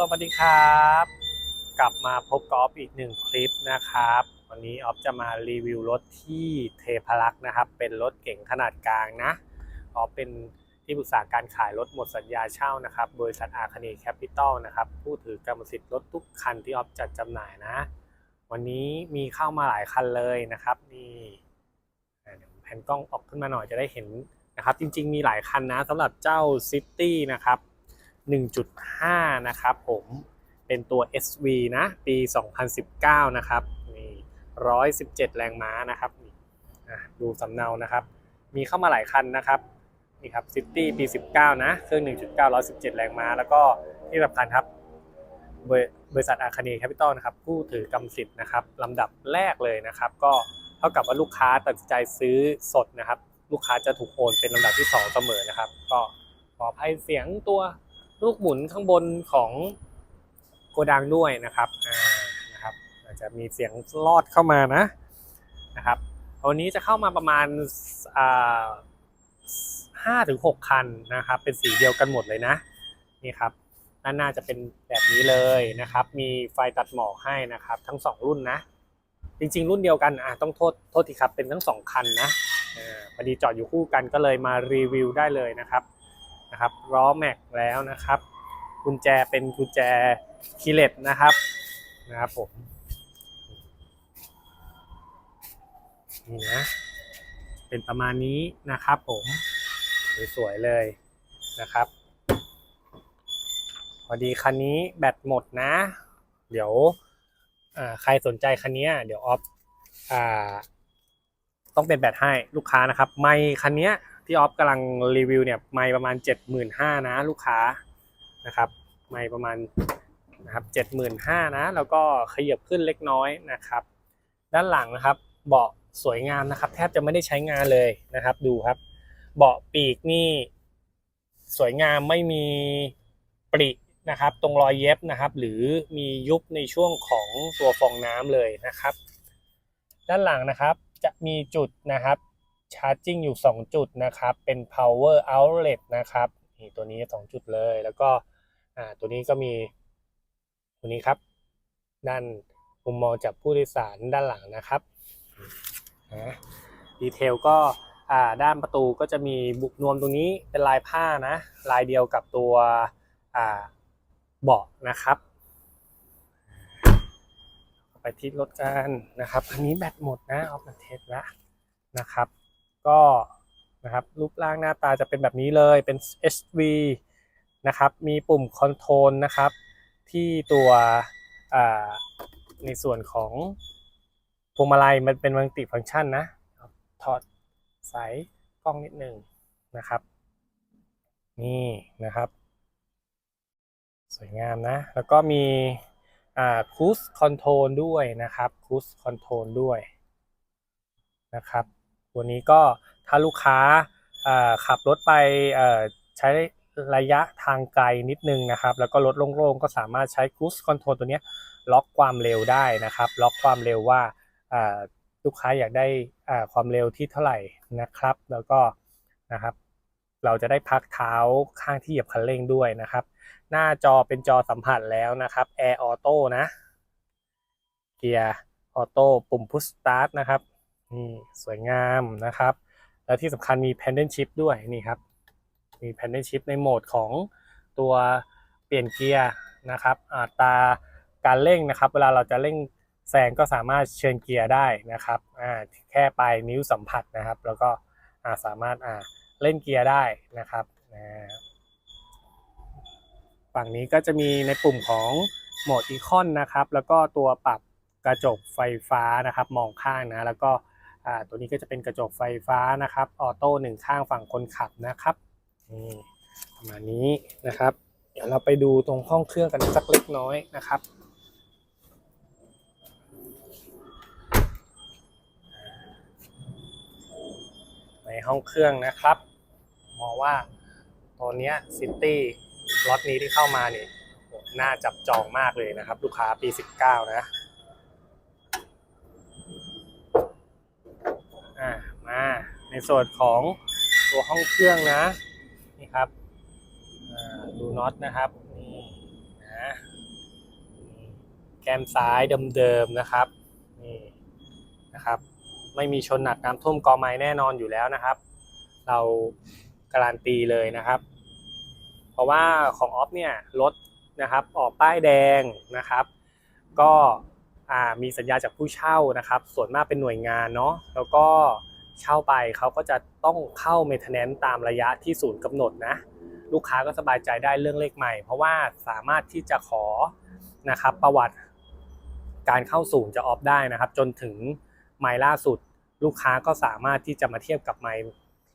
สวัสดีครับ กลับมาพบกับออฟอีกหนึ่งคลิปนะครับ วันนี้ออฟจะมารีวิวรถที่เทพารักษ์นะครับ เป็นรถเก๋งขนาดกลางนะออฟเป็นที่ปรึกษาการขายรถหมดสัญญาเช่านะครับ บริษัทอาคเนแคปิตอลนะครับผู้ถือกรรมสิทธิ์รถทุกคันที่ออฟจัดจำหน่ายนะ วันนี้มีเข้ามาหลายคันเลยนะครับนี่แผ่นกล้องออกขึ้นมาหน่อยจะได้เห็นนะครับ จริง ๆ มีหลายคันนะสำหรับเจ้าซิตี้นะครับ 1.5 นะครับผมเป็นตัว SV นะ ปี 2019 นะครับนี่117 แรงม้านะครับนี่ดูสำเนานะครับ มีเข้ามาหลายคันนะครับนี่ครับ City ปี 19 นะ เครื่อง 1.9 117 แรงม้า แล้วก็ที่สำคัญครับบริบริษัทอาคเนแคปิตอลนะครับผู้ถือกรรมสิทธิ์นะครับลำดับแรกเลยนะครับ ก็เท่ากับว่าลูกค้าตัดสินใจซื้อสดนะครับ ลูกค้าจะถูกโอนเป็นลำดับที่ 2 เสมอนะครับ ก็ขออภัยเสียงตัว ลูกหมุนข้างบนของโกดังด้วยนะครับอ่านะครับอาจจะมีเสียงลอดเข้ามานะนะครับวันนี้จะเข้ามาประมาณอ่าห้าถึงหกคันนะครับ เป็นสีเดียวกันหมดเลยนะนี่ครับด้านหน้าจะเป็นแบบนี้เลยนะครับ มีไฟตัดหมอกให้นะครับ ทั้งสองรุ่นนะจริงๆ รุ่นเดียวกันอะต้องโทษโทษทีครับเป็นทั้งสองคันนะอ่าพอดีจอดอยู่คู่กันก็เลยมารีวิวได้เลยนะครับ นะครับล้อแม็กแล้วนะครับ กุญแจเป็นกุญแจคีเลตนะครับนะครับผมนี่นะเป็นประมาณนี้นะครับผมสวยๆเลยนะครับ พอดีคันนี้แบตหมดนะ เดี๋ยวใครสนใจคันนี้เดี๋ยวออฟต้องเป็นแบตให้ลูกค้านะครับ ไม่คันนี้ ที่ออฟกำลังรีวิวเนี่ยไม่ประมาณ 75,000นะลูกค้านะครับไม่ประมาณนะครับ75,000นะแล้วก็ขยับขึ้นเล็กน้อยนะครับ ด้านหลังนะครับเบาะสวยงามนะครับ แทบจะไม่ได้ใช้งานเลยนะครับ ดูครับ เบาะปีกนี่ สวยงามไม่มีปรินะครับ ตรงรอยเย็บนะครับ หรือมียุบในช่วงของตัวฟองน้ำเลยนะครับ ด้านหลังนะครับจะมีจุดนะครับ ชาร์จิ่งอยู่ 2 จุดนะครับ เป็น power outlet นะครับนี่ตัวนี้ 2 จุดเลย แล้วก็อ่าตัวนี้ก็มีตัวนี้ครับด้านมุมมองจากผู้โดยสารด้านหลังนะครับนะดีเทลก็อ่าด้านประตูก็จะมีบุกนวมตรงนี้เป็นลายผ้านะ ลายเดียวกับตัวอ่าเบาะนะครับ ไปที่รถกันนะครับ อันนี้แบตหมดนะออฟมาเทสล้วนะครับ ก็นะครับรูปร่างหน้าตาจะเป็นแบบนี้เลยเป็น SV นะครับมีปุ่มคอนโทรลนะครับที่ตัวในส่วนของพวงมาลัยมันเป็นมัลติฟังก์ชันนะถอดสายกล้องนิดหนึ่งนะครับ นี่นะครับ สวยงามนะ แล้วก็มีคูสคอนโทรลด้วยนะครับคูสคอนโทรลด้วยนะครับ ตัวนี้ก็ถ้าลูกค้าขับรถไปใช้ระยะทางไกลนิดนึงนะครับ แล้วก็รถโล่งๆ ก็สามารถใช้ Cruise Control ตัวนี้ล็อกความเร็วได้นะครับ ล็อกความเร็วว่าลูกค้าอยากได้ความเร็วที่เท่าไหร่นะครับ แล้วก็นะครับ เราจะได้พักเท้าข้างที่เหยียบคันเร่งด้วยนะครับ หน้าจอเป็นจอสัมผัสแล้วนะครับ Air Auto นะเกียร์ออโต้ปุ่ม Push Start นะครับ นี่สวยงามนะครับ แล้วที่สำคัญมี Pendant Shift ด้วยนี่ครับ มี Pendant Shift ในโหมดของตัวเปลี่ยนเกียร์นะครับอัตราการเร่งนะครับ เวลาเราจะเร่งแซงก็สามารถเชิญเกียร์ได้นะครับอ่าแค่ปลายนิ้วสัมผัสนะครับ แล้วก็อ่าสามารถอ่าเล่นเกียร์ได้นะครับฝั่งนี้ก็จะมีในปุ่มของโหมดอีคอนนะครับ แล้วก็ตัวปรับกระจกไฟฟ้านะครับ มองข้างนะ แล้วก็ อ่าตัวนี้ก็จะเป็นกระจกไฟฟ้านะครับออโต้หนึ่งข้างฝั่งคนขับนะครับนี่ประมาณนี้นะครับ เดี๋ยวเราไปดูตรงห้องเครื่องกันสักเล็กน้อยนะครับในห้องเครื่องนะครับมองว่าตัวเนี้ยซิตี้ล็อตนี้ที่เข้ามาเนี่ยน่าจับจองมากเลยนะครับ ลูกค้าปี 19 นะอ่ามาใน ส่วนของตัวห้องเครื่องนะนี่ครับดูน็อตนะครับนี่นะแกมซ้ายเดิมๆนะครับนี่นะครับไม่มีชนหนักน้ำท่วมกอไม้แน่นอนอยู่แล้วนะครับ เราการันตีเลยนะครับ เพราะว่าของออฟเนี่ยรถนะครับออกป้ายแดงนะครับ ก็มีสัญญาจากผู้เช่านะครับ ส่วนมากเป็นหน่วยงานเนาะแล้วก็ เช่าไปเขาก็จะต้องเข้าเมนเทนแนนตามระยะที่ศูนย์กำหนดนะ ลูกค้าก็สบายใจได้เรื่องเลขใหม่ เพราะว่าสามารถที่จะขอนะครับประวัติการเข้าศูนย์จะออฟได้นะครับ จนถึงไมล์ล่าสุด ลูกค้าก็สามารถที่จะมาเทียบกับไมล์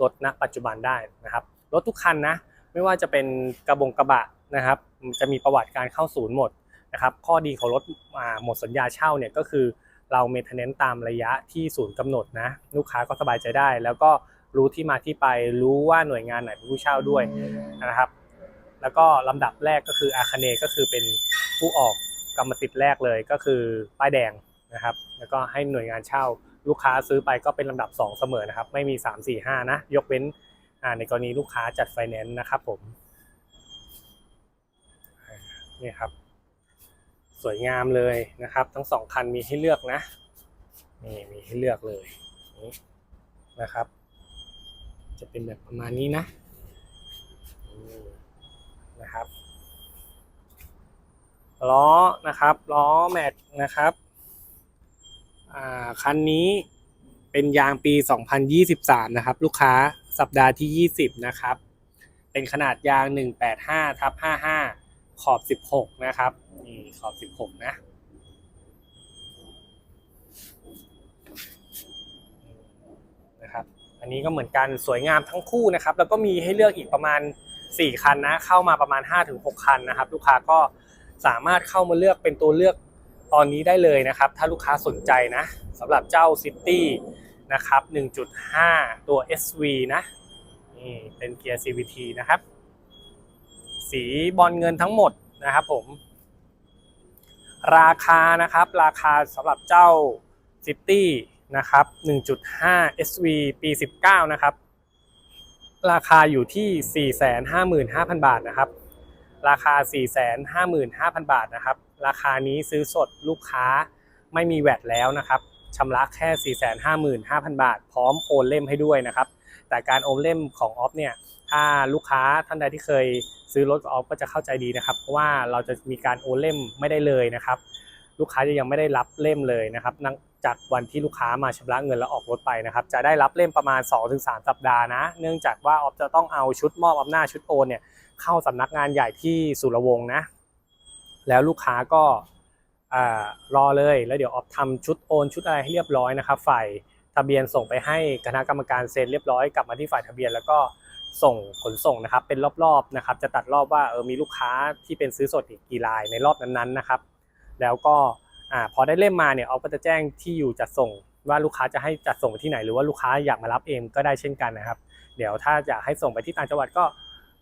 รถณปัจจุบันได้นะครับรถทุกคันนะไม่ว่าจะเป็นกระบงกระบะนะครับ จะมีประวัติการเข้าศูนย์หมดนะครับ ข้อดีของรถอ่าหมดสัญญาเช่าเนี่ยก็คือ เราเมนเทนเนนต์ตามระยะที่ศูนย์กำหนดนะ ลูกค้าก็สบายใจได้ แล้วก็รู้ที่มาที่ไปรู้ว่าหน่วยงานไหนเป็นผู้เช่าด้วยนะครับ แล้วก็ลำดับแรกก็คืออาคเนก็คือเป็นผู้ออกกรรมสิทธิ์แรกเลยก็คือป้ายแดงนะครับ แล้วก็ให้หน่วยงานเช่า ลูกค้าซื้อไปก็เป็นลำดับ 2 เสมอนะครับ ไม่มี 3 4 5 นะ ยกเว้นในกรณีลูกค้าจัดไฟแนนซ์นะครับผมนี่ครับ สวยงามเลยนะครับ ทั้งสองคันมีให้เลือกนะนี่มีให้เลือกเลยนี่นะครับ จะเป็นแบบประมาณนี้นะนะครับล้อนะครับล้อแม็กนะครับอ่าคันนี้เป็นยางปี 2023 นะครับ ลูกค้าสัปดาห์ที่ 20 นะครับ เป็นขนาดยาง 185ทับ55 ขอบ 16 นะครับ นี่ขอบ 16 นะนะครับ อันนี้ก็เหมือนกันสวยงามทั้งคู่นะครับ แล้วก็มีให้เลือกอีกประมาณ 4 คันนะ เข้ามาประมาณ 5-6 คันนะครับ ลูกค้าก็สามารถเข้ามาเลือกเป็นตัวเลือกตอนนี้ได้เลยนะครับ ถ้าลูกค้าสนใจนะสำหรับเจ้า City นะครับ 1.5 ตัว SV นะนี่เป็นเกียร์ CVT นะครับ สีบอลเงินทั้งหมดนะครับผม ราคานะครับ ราคาสำหรับเจ้า City นะครับ 1.5 SV ปี 19 นะครับ ราคาอยู่ที่ 455,000 บาทนะครับ ราคา 455,000 บาทนะครับ ราคานี้ซื้อสดลูกค้าไม่มีแวดแล้วนะครับ ชำระแค่ 455,000 บาท พร้อมโอนเล่มให้ด้วยนะครับ แต่การโอนเล่มของออฟเนี่ย ถ้าลูกค้าท่านใดที่เคยซื้อรถกับออฟก็จะเข้าใจดีนะครับ เพราะว่าเราจะมีการโอนเล่มไม่ได้เลยนะครับ ลูกค้าจะยังไม่ได้รับเล่มเลยนะครับนับจากวันที่ลูกค้ามาชำระเงินแล้วออกรถไปนะครับ จะได้รับเล่มประมาณ 2-3 สัปดาห์นะ เนื่องจากว่าออฟจะต้องเอาชุดมอบอำนาจชุดโอนเนี่ยเข้าสำนักงานใหญ่ที่สุรวงศ์นะ แล้วลูกค้าก็ รอเลยแล้วเดี๋ยวออฟทำชุดโอนชุดอะไรให้เรียบร้อยนะครับฝ่ายทะเบียนส่งไปให้คณะกรรมการเซ็นเรียบร้อยกลับมาที่ฝ่ายทะเบียนแล้วก็ส่งขนส่งนะครับ เป็นรอบๆนะครับ จะตัดรอบว่าเออมีลูกค้าที่เป็นซื้อสดอีกกี่รายในรอบนั้นๆนะครับ แล้วก็อ่าพอได้เล่มมาเนี่ยออฟก็จะแจ้งที่อยู่จัดส่งว่าลูกค้าจะให้จัดส่งไปที่ไหน หรือว่าลูกค้าอยากมารับเองก็ได้เช่นกันนะครับ เดี๋ยวถ้าอยากให้ส่งไปที่ต่างจังหวัดก็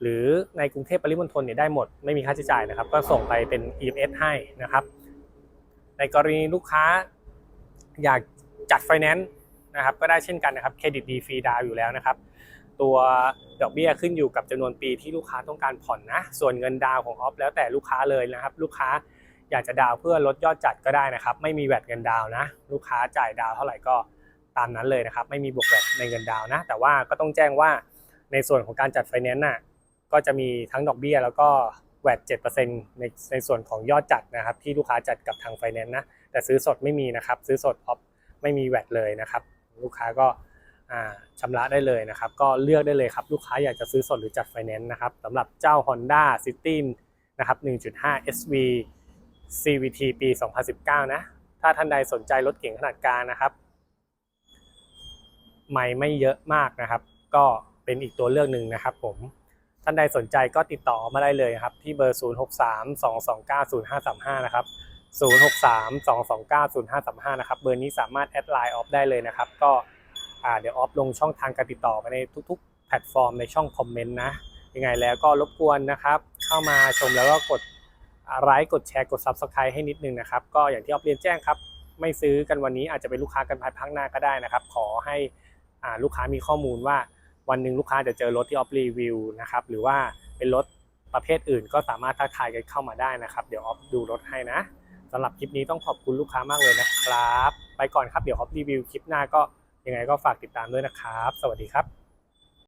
หรือในกรุงเทพปริมณฑลเนี่ยได้หมดไม่มีค่าใช้จ่ายนะครับ ก็ส่งไปเป็น EMS ให้นะครับ ในกรณีลูกค้าอยากจัดไฟแนนซ์นะครับก็ได้เช่นกันนะครับเครดิตดีฟรีดาวอยู่แล้วนะครับ ตัวดอกเบี้ยขึ้นอยู่กับจำนวนปีที่ลูกค้าต้องการผ่อนนะ ส่วนเงินดาวของออฟแล้วแต่ลูกค้าเลยนะครับ ลูกค้าอยากจะดาวเพื่อลดยอดจัดก็ได้นะครับ ไม่มีแวดเงินดาวนะ ลูกค้าจ่ายดาวเท่าไหร่ก็ตามนั้นเลยนะครับ ไม่มีบวกแวดในเงินดาวนะ แต่ว่าก็ต้องแจ้งว่าในส่วนของการจัดไฟแนนซ์น่ะก็จะมีทั้งดอกเบี้ยแล้วก็ แวด7%ในในส่วนของยอดจัดนะครับ ที่ลูกค้าจัดกับทางไฟแนนซ์นะ แต่ซื้อสดไม่มีนะครับ ซื้อสดออฟไม่มีแวดเลยนะครับ ลูกค้าก็อ่าชำระได้เลยนะครับ ก็เลือกได้เลยครับ ลูกค้าอยากจะซื้อสดหรือจัดไฟแนนซ์นะครับสำหรับเจ้า Honda City นะครับ 1.5 SV CVT ปี 2019 นะ ถ้าท่านใดสนใจรถเก๋งขนาดกลางนะครับ ไม่ไม่เยอะมากนะครับ ก็เป็นอีกตัวเลือกหนึ่งนะครับผม ท่านใดสนใจก็ติดต่อมาได้เลยครับ ที่เบอร์ 0632290535 นะครับ 0632290535 นะครับ เบอร์นี้สามารถแอดไลน์ออฟได้เลยนะครับ ก็เดี๋ยวออฟลงช่องทางการติดต่อไปในทุกๆ แพลตฟอร์มในช่องคอมเมนต์นะ ยังไงแล้วก็รบกวนนะครับ เข้ามาชมแล้วก็กดไลค์กดแชร์กด Subscribe ให้นิดนึงนะครับ ก็อย่างที่ออฟเรียนแจ้งครับ ไม่ซื้อกันวันนี้อาจจะเป็นลูกค้ากันภายภาคหน้าก็ได้นะครับ ขอให้ลูกค้ามีข้อมูลว่า วันหนึ่งลูกค้าจะเจอรถที่ออฟรีวิวนะครับหรือว่าเป็นรถประเภทอื่นก็สามารถทักทายกันเข้ามาได้นะครับ เดี๋ยวออฟดูรถให้นะสำหรับคลิปนี้ต้องขอบคุณลูกค้ามากเลยนะครับ ไปก่อนครับเดี๋ยวออฟรีวิวคลิปหน้าก็ยังไงก็ฝากติดตามด้วยนะครับ สวัสดีครับ